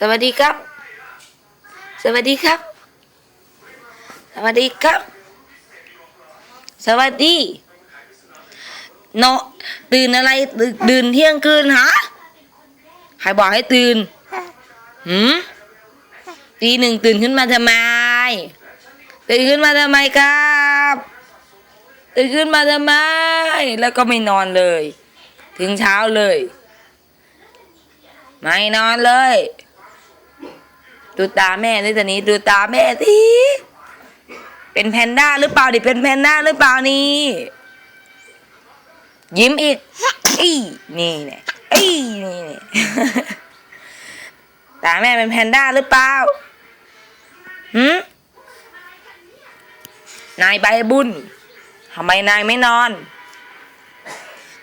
สวัสดีครับ สวัสดีครับ สวัสดีครับ สวัสดีเนาะตื่นอะไรตื่นเที่ยงคืนฮะใครบอกให้ตื่นหืมตีหนึ่งตื่นขึ้นมาทำไม ตื่นขึ้นมาทำไมครับ ตื่นขึ้นมาทำไม แล้วก็ไม่นอนเลย ถึงเช้าเลย ไม่นอนเลย ดูตาแม่ด้วยตอนนี้ดูตาแม่สิเป็นแพนด้าหรือเปล่าดิเป็นแพนด้าหรือเปล่านี่ยิ้มอีกอีนี่เนี่ยอีนี่เนี่ยตาแม่เป็นแพนด้าหรือเปล่าหืมนายใบบุญทำไมนายไม่นอน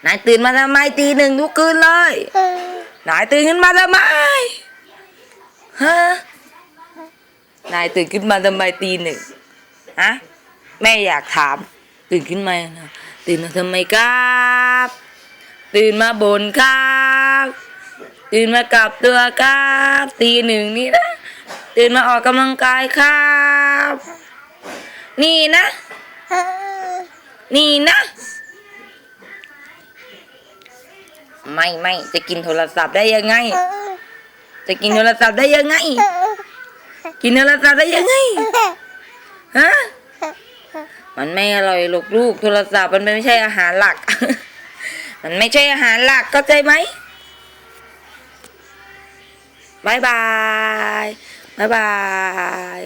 นายตื่นมาทำไมตีหนึ่งทุกคืนเลย นายตื่นขึ้นมาทำไมฮะ นายตื่นขึ้นมาทำไมตีหนึ่งฮะแม่อยากถาม ตื่นขึ้นมานะตื่นมาทำไมครับ ตื่นมาบนครับ ตื่นมากลับตัวครับตีหนึ่งนี่นะตื่นมาออกกำลังกายครับ นี่นะ นี่นะ ไม่ไม่จะกินโทรศัพท์ได้ยังไง จะกินโทรศัพท์ได้ยังไง กินอะไรตาได้ยังไงฮะมันไม่อร่อยหรอกลูกโทรศัพท์มันไม่ใช่อาหารหลัก มันไม่ใช่อาหารหลักเข้าใจไหมบายบายบายบาย